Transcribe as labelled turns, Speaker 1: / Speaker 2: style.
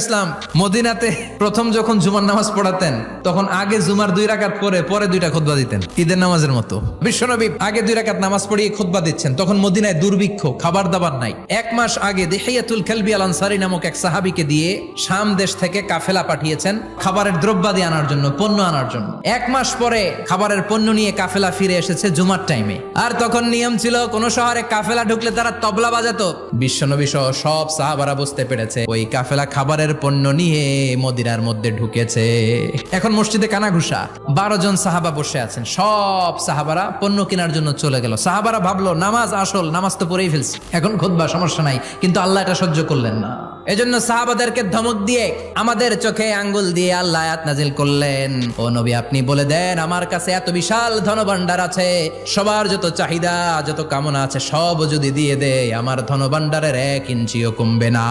Speaker 1: ইসলাম মদিনাতে প্রথম যখন জুমার নামাজ পড়াতেন, তখন আগে জুমার দুই রাকাত পরে পরে দুইটা খুতবা দিতেন, ঈদের নামাজের মতো। বিশ্বনবী আগে দুই রাকাত নামাজ পড়িয়ে খুতবা দিচ্ছেন। তখন মদিনায় দুর্ভিক্ষ খাবার দাবার নাই। এক মাস আগে খেলবি আল আনসারি নামক এক সাহাবিকে দিয়ে শাম দেশ থেকে কাফেলা পাঠিয়েছেন খাবারের দ্রব্যাদি আনার জন্য, পণ্য আনার জন্য। এক মাস পরে খাবারের পণ্য নিয়ে কাফেলা ফিরে এসেছে জুমার টাইমে আর তখন নিয়ম ছিল, কোন শহরে কাফেলা ঢুকলে তারা তবলা বাজাতো। বিশ্বনবী সহ সব সাহাবারা বুঝতে পেরেছে, ওই কাফেলা খাবারের পণ্য নিয়ে মদিনার মধ্যে ঢুকেছে। এখন মসজিদে কানাঘুষা। বারো জন সাহাবা বসে আছেন। সব সাহাবারা পণ্য কেনার জন্য চলে গেল। সাহাবারা ভাবলো, নামাজ আসল, নামাজ তো পড়েই ফেলছি। এখন খুদবা সমস্যা নাই। কিন্তু আল্লাহ এটা সহ্য করলেন না। এজন্য সাহাবাদেরকে ধমক দিয়ে আমাদের চোখে আঙ্গুল দিয়ে আল্লাহ নাজিল করলেন। ও নবী, আপনি বলে দেন, আমার কাছে এত বিশাল ধনভাণ্ডার আছে। সবার যত চাহিদা, যত কামনা আছে, সব যদি দিয়ে দেয়, আমার ধনভাণ্ডারের এক ইঞ্চিও কমবে না।